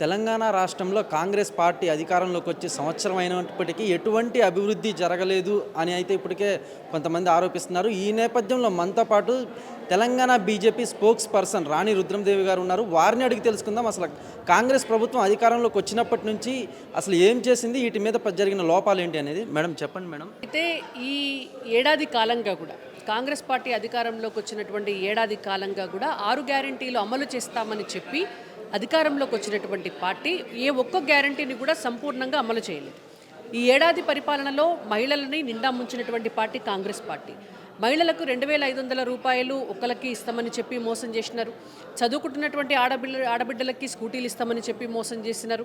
తెలంగాణ రాష్ట్రంలో కాంగ్రెస్ పార్టీ అధికారంలోకి వచ్చి సంవత్సరం అయినప్పటికీ ఎటువంటి అభివృద్ధి జరగలేదు అని అయితే ఇప్పటికే కొంతమంది ఆరోపిస్తున్నారు. ఈ నేపథ్యంలో మనతో పాటు Telangana BJP spokesperson Rani Rudrama Devi గారు ఉన్నారు. వారిని అడిగి తెలుసుకుందాం. అసలు కాంగ్రెస్ ప్రభుత్వం అధికారంలోకి వచ్చినప్పటి నుంచి అసలు ఏం చేసింది? వీటి మీద జరిగిన లోపాలు ఏంటి అనేది మేడం చెప్పండి మేడం. అయితే ఈ ఏడాది కాలంగా కూడా కాంగ్రెస్ పార్టీ అధికారంలోకి వచ్చినటువంటి ఏడాది కాలంగా కూడా ఆరు గ్యారంటీలు అమలు చేస్తామని చెప్పి అధికారంలోకి వచ్చినటువంటి పార్టీ ఏ ఒక్క గ్యారంటీని కూడా సంపూర్ణంగా అమలు చేయలేదు. ఈ ఏడాది పరిపాలనలో మహిళలని నిండా ముంచినటువంటి పార్టీ కాంగ్రెస్ పార్టీ. మహిళలకు రెండు వేల ఐదు వందల రూపాయలు ఒక్కలకి ఇస్తామని చెప్పి మోసం చేసినారు. చదువుకుంటున్నటువంటి ఆడబిడ్డ ఆడబిడ్డలకి స్కూటీలు ఇస్తామని చెప్పి మోసం చేసినారు.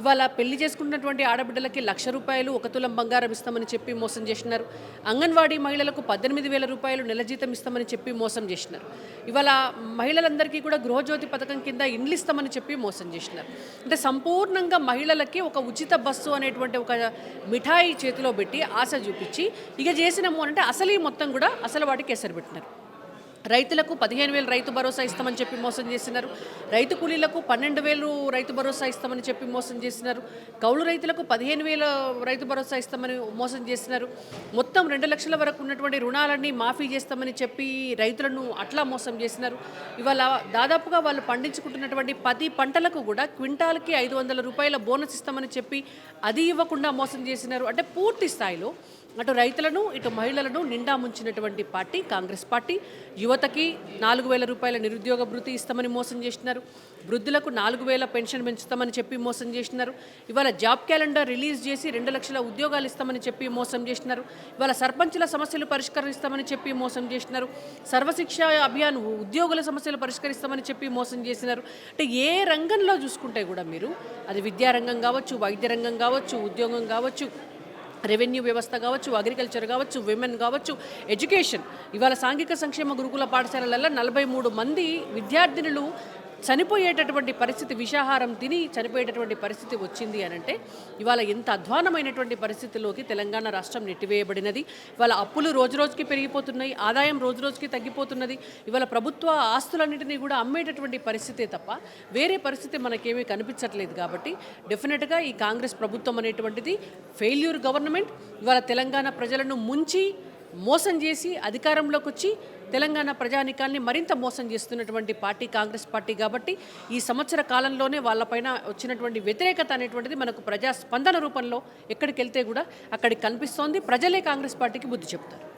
ఇవాళ పెళ్ళి చేసుకుంటున్నటువంటి ఆడబిడ్డలకి లక్ష రూపాయలు ఒక తులం బంగారం ఇస్తామని చెప్పి మోసం చేసినారు. అంగన్వాడీ మహిళలకు పద్దెనిమిది వేల రూపాయలు నెల జీతం ఇస్తామని చెప్పి మోసం చేసినారు. ఇవాళ మహిళలందరికీ కూడా గృహజ్యోతి పథకం కింద ఇండ్లు ఇస్తామని చెప్పి మోసం చేసినారు. అంటే సంపూర్ణంగా మహిళలకి ఒక ఉచిత బస్సు అనేటువంటి ఒక మిఠాయి చేతిలో పెట్టి ఆశ చూపించి ఇక చేసినాము అంటే అసలు ఈ మొత్తం కూడా అసలు వాటికి కేసరి పెట్టినారు. రైతులకు పదిహేను వేలు రైతు భరోసా ఇస్తామని చెప్పి మోసం చేసినారు. రైతు కూలీలకు పన్నెండు వేలు రైతు భరోసా ఇస్తామని చెప్పి మోసం చేసినారు. కౌలు రైతులకు పదిహేను వేల రైతు భరోసా ఇస్తామని మోసం చేసినారు. మొత్తం రెండు లక్షల వరకు ఉన్నటువంటి రుణాలన్నీ మాఫీ చేస్తామని చెప్పి రైతులను అట్లా మోసం చేసినారు. ఇవాళ దాదాపుగా వాళ్ళు పండించుకుంటున్నటువంటి పది పంటలకు కూడా క్వింటాల్కి ఐదు వందల రూపాయల బోనస్ ఇస్తామని చెప్పి అది ఇవ్వకుండా మోసం చేసినారు. అంటే పూర్తి స్థాయిలో అటు రైతులను ఇటు మహిళలను నిండా ముంచినటువంటి పార్టీ కాంగ్రెస్ పార్టీ. యువతకి నాలుగు వేల రూపాయల నిరుద్యోగ భృతి ఇస్తామని మోసం చేసినారు. వృద్ధులకు నాలుగు వేల పెన్షన్ పెంచుతామని చెప్పి మోసం చేసినారు. ఇవాళ జాబ్ క్యాలెండర్ రిలీజ్ చేసి రెండు లక్షల ఉద్యోగాలు ఇస్తామని చెప్పి మోసం చేసినారు. ఇవాళ సర్పంచుల సమస్యలు పరిష్కరిస్తామని చెప్పి మోసం చేసినారు. సర్వశిక్ష అభియాన్ ఉద్యోగుల సమస్యలు పరిష్కరిస్తామని చెప్పి మోసం చేసినారు. అంటే ఏ రంగంలో చూసుకుంటే కూడా మీరు అది విద్యారంగం కావచ్చు వైద్య రంగం కావచ్చు ఉద్యోగం కావచ్చు రెవెన్యూ వ్యవస్థ కావచ్చు అగ్రికల్చర్ కావచ్చు విమెన్ కావచ్చు ఎడ్యుకేషన్. ఇవాళ సాంఘిక సంక్షేమ గురుకుల పాఠశాలలలో నలభై మూడు మంది విద్యార్థినులు చనిపోయేటటువంటి పరిస్థితి విషాహారం తిని చనిపోయేటటువంటి పరిస్థితి వచ్చింది అని అంటే ఇవాళ ఎంత అధ్వానమైనటువంటి పరిస్థితిలోకి తెలంగాణ రాష్ట్రం నెట్టివేయబడినది. ఇవాళ అప్పులు రోజు రోజుకి పెరిగిపోతున్నాయి ఆదాయం రోజు రోజుకి తగ్గిపోతున్నది. ఇవాళ ప్రభుత్వ ఆస్తులన్నింటినీ కూడా అమ్మేటటువంటి పరిస్థితే తప్ప వేరే పరిస్థితి మనకేమీ కనిపించట్లేదు కాబట్టి డెఫినెట్గా ఈ కాంగ్రెస్ ప్రభుత్వం అనేటువంటిది ఫెయిల్యూర్ గవర్నమెంట్. ఇవాళ తెలంగాణ ప్రజలను ముంచి మోసం చేసి అధికారంలోకి వచ్చి తెలంగాణ ప్రజానికాన్ని మరింత మోసం చేస్తున్నటువంటి పార్టీ కాంగ్రెస్ పార్టీ కాబట్టి ఈ సంవత్సర కాలంలోనే వాళ్ళపైన వచ్చినటువంటి వ్యతిరేకత అనేటువంటిది మనకు ప్రజా స్పందన రూపంలో ఎక్కడికి వెళ్తే కూడా అక్కడికి కనిపిస్తోంది. ప్రజలే కాంగ్రెస్ పార్టీకి బుద్ధి చెప్తారు.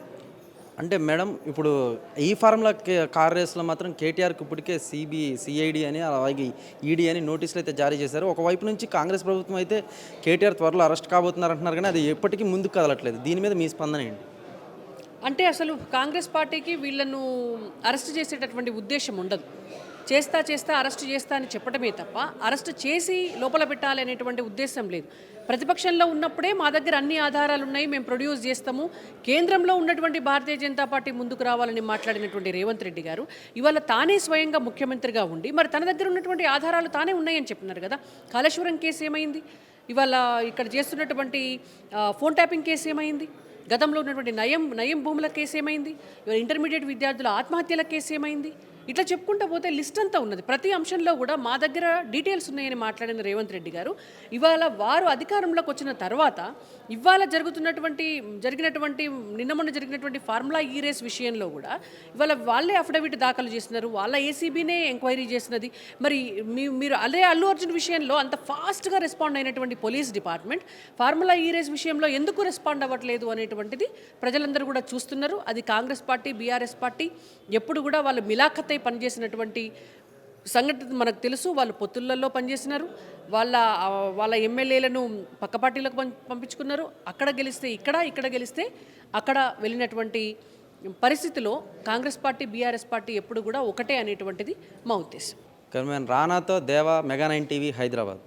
అంటే మేడం ఇప్పుడు ఈ ఫార్ములా కే- కార్ రేస్లో మాత్రం కేటీఆర్కి ఇప్పటికే సిబి సిఐడి అని అలాగే ఈడీ అని నోటీసులు అయితే జారీ చేశారు. ఒకవైపు నుంచి కాంగ్రెస్ ప్రభుత్వం అయితే కేటీఆర్ త్వరలో అరెస్ట్ కాబోతున్నారు అంటున్నారు కానీ అది ఎప్పటికీ ముందుకు కదలట్లేదు. దీని మీద మీ స్పందన ఏంటి? అంటే అసలు కాంగ్రెస్ పార్టీకి వీళ్ళను అరెస్ట్ చేసేటటువంటి ఉద్దేశం ఉండదు. చేస్తా చేస్తా అరెస్ట్ చేస్తా అని చెప్పడమే తప్ప అరెస్ట్ చేసి లోపల పెట్టాలి అనేటువంటి ఉద్దేశం లేదు. ప్రతిపక్షంలో ఉన్నప్పుడే మా దగ్గర అన్ని ఆధారాలు ఉన్నాయి మేము ప్రొడ్యూస్ చేస్తాము. కేంద్రంలో ఉన్నటువంటి భారతీయ జనతా పార్టీ ముందుకు రావాలని మాట్లాడినటువంటి రేవంత్ రెడ్డి గారు ఇవాళ తానే స్వయంగా ముఖ్యమంత్రిగా ఉండి మరి తన దగ్గర ఉన్నటువంటి ఆధారాలు తానే ఉన్నాయని చెప్తున్నారు కదా. కాళేశ్వరం కేసు ఏమైంది? ఇవాళ ఇక్కడ చేస్తున్నటువంటి ఫోన్ ట్యాపింగ్ కేసు ఏమైంది? గతంలో ఉన్నటువంటి నయం నయం భూముల కేసు ఏమైంది? ఇవాళ ఇంటర్మీడియట్ విద్యార్థుల ఆత్మహత్యల కేసు ఏమైంది? ఇట్లా చెప్పుకుంటూ పోతే లిస్ట్ అంతా ఉన్నది. ప్రతి అంశంలో కూడా మా దగ్గర డీటెయిల్స్ ఉన్నాయని మాట్లాడిన రేవంత్ రెడ్డి గారు. ఇవాళ వారు అధికారంలోకి వచ్చిన తర్వాత ఇవాళ జరుగుతున్నటువంటి జరిగినటువంటి నిన్న మొన్న జరిగినటువంటి ఫార్ములా ఈ రేస్ విషయంలో కూడా ఇవాళ వాళ్ళే అఫిడవిట్ దాఖలు చేస్తున్నారు. వాళ్ళ ఏసీబీనే ఎంక్వైరీ చేసినది మరి మీ మీరు అదే అల్లు అర్జున్ విషయంలో అంత ఫాస్ట్గా రెస్పాండ్ అయినటువంటి police department formula E race విషయంలో ఎందుకు రెస్పాండ్ అవ్వట్లేదు అనేటువంటిది ప్రజలందరూ కూడా చూస్తున్నారు. అది కాంగ్రెస్ పార్టీ బీఆర్ఎస్ పార్టీ ఎప్పుడు కూడా వాళ్ళు మిలాఖతై పనిచేసినటువంటి సంఘటన మనకు తెలుసు. వాళ్ళు పొత్తులలో పనిచేసినారు. వాళ్ళ వాళ్ళ ఎమ్మెల్యేలను పక్క పార్టీలకు పంపించుకున్నారు. అక్కడ గెలిస్తే ఇక్కడ ఇక్కడ గెలిస్తే అక్కడ వెళ్ళినటువంటి పరిస్థితిలో కాంగ్రెస్ పార్టీ బీఆర్ఎస్ పార్టీ ఎప్పుడు కూడా ఒకటే అనేటువంటిది మా ఉద్దేశం. కానీ రానాతో దేవా మెగా నైన్ టీవీ హైదరాబాద్.